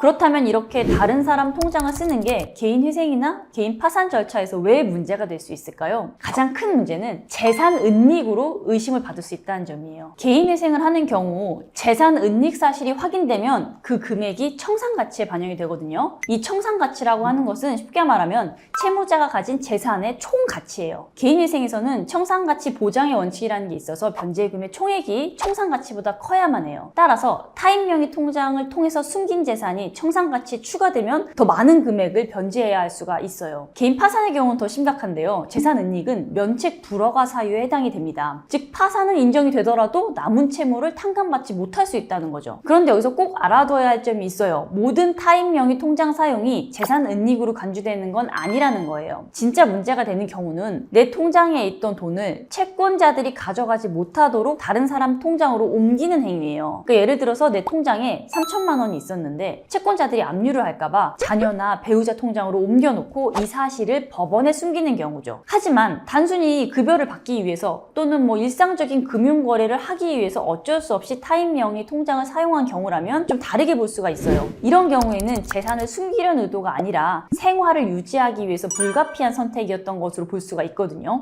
그렇다면 이렇게 다른 사람 통장을 쓰는 게 개인 회생이나 개인 파산 절차에서 왜 문제가 될 수 있을까요? 가장 큰 문제는 재산 은닉으로 의심을 받을 수 있다는 점이에요. 개인 회생을 하는 경우 재산 은닉 사실이 확인되면 그 금액이 청산 가치에 반영이 되거든요. 이 청산 가치라고 하는 것은 쉽게 말하면 채무자가 가진 재산의 총 가치예요. 개인 회생에서는 청산 가치 보장의 원칙이라는 게 있어서 변제금의 총액이 청산 가치보다 커야만 해요. 따라서 타인 명의 통장을 통해서 숨긴 재산 이 청산 가치에 추가되면 더 많은 금액을 변제해야 할 수가 있어요. 개인 파산의 경우는 더 심각한데요. 재산 은닉은 면책 불허가 사유에 해당이 됩니다. 즉 파산은 인정이 되더라도 남은 채무를 탕감받지 못할 수 있다는 거죠. 그런데 여기서 꼭 알아둬야 할 점이 있어요. 모든 타인 명의 통장 사용이 재산 은닉으로 간주되는 건 아니라는 거예요. 진짜 문제가 되는 경우는 내 통장에 있던 돈을 채권자들이 가져가지 못하도록 다른 사람 통장으로 옮기는 행위예요. 그러니까 예를 들어서 내 통장에 3천만 원이 있었는데 채권자들이 압류를 할까봐 자녀나 배우자 통장으로 옮겨놓고 이 사실을 법원에 숨기는 경우죠. 하지만 단순히 급여를 받기 위해서 또는 뭐 일상적인 금융 거래를 하기 위해서 어쩔 수 없이 타인 명의 통장을 사용한 경우라면 좀 다르게 볼 수가 있어요. 이런 경우에는 재산을 숨기려는 의도가 아니라 생활을 유지하기 위해서 불가피한 선택이었던 것으로 볼 수가 있거든요.